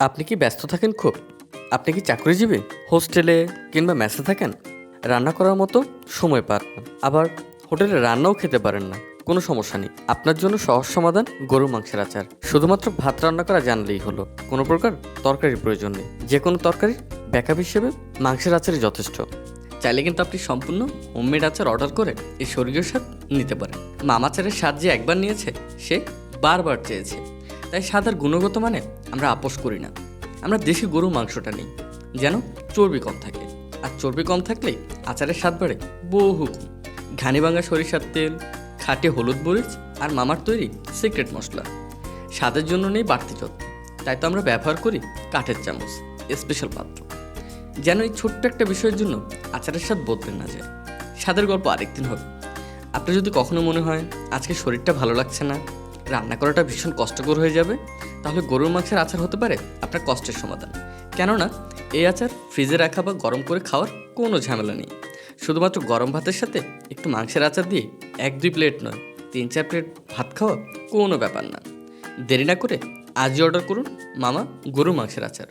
আপনি কি ব্যস্ত থাকেন খুব? আপনি কি চাকরিজীবী? হোস্টেলে কিংবা মেসে থাকেন? রান্না করার মতো সময় পান না। আবার হোটেলে রান্নাও খেতে পারেন না। কোনো সমস্যা নেই। আপনার জন্য সহজ সমাধান গরু মাংসের আচার। শুধুমাত্র ভাত রান্না করা জানলেই হলো। কোনো প্রকার তরকারির প্রয়োজন নেই। যে কোনো তরকারি ব্যাকআপ হিসেবে মাংসের আচারই যথেষ্ট। চাইলে কিন্তু আপনি সম্পূর্ণ হোমমেড আচার অর্ডার করে এই স্বর্গীয় স্বাদ নিতে পারেন। মামাচারের স্বাদ যে একবার নিয়েছে, সে বারবার চেয়েছে। তাই স্বাদের গুণগত মানে আমরা আপোষ করি না। আমরা দেশি গরু মাংসটা নিই, যেন চর্বি কম থাকে। আর চর্বি কম থাকলে আচারের স্বাদ বাড়ে বহু ঘানি ভাঙা সরিষার তেল, খাটে হলুদ মরিচ আর মামার তৈরি সিক্রেট মশলা। স্বাদের জন্য নেই বাড়তি যত্ন, তাই তো আমরা ব্যবহার করি কাঠের চামচ স্পেশাল পাত্র। যেন এই ছোট্ট একটা বিষয়ের জন্য আচারের স্বাদ বদলে না যায়। স্বাদের গল্প আরেকদিন হবে। আপনার যদি কখনো মনে হয় আজকে শরীরটা ভালো লাগছে না রান্না করাটা ভীষণ কষ্টকর হয়ে যাবে। তাহলে গরুর মাংসের আচার হতে পারে আপনার কষ্টের সমাধান। কেননা, এই আচার ফ্রিজে রাখা বা গরম করে খাওয়ার কোনো ঝামেলা নেই। শুধুমাত্র গরম ভাতের সাথে একটু মাংসের আচার দিয়ে এক দুই প্লেট নয়, তিন চার প্লেট ভাত খাওয়া কোনো ব্যাপার না। দেরি না করে আজই অর্ডার করুন মামা গরুর মাংসের আচার।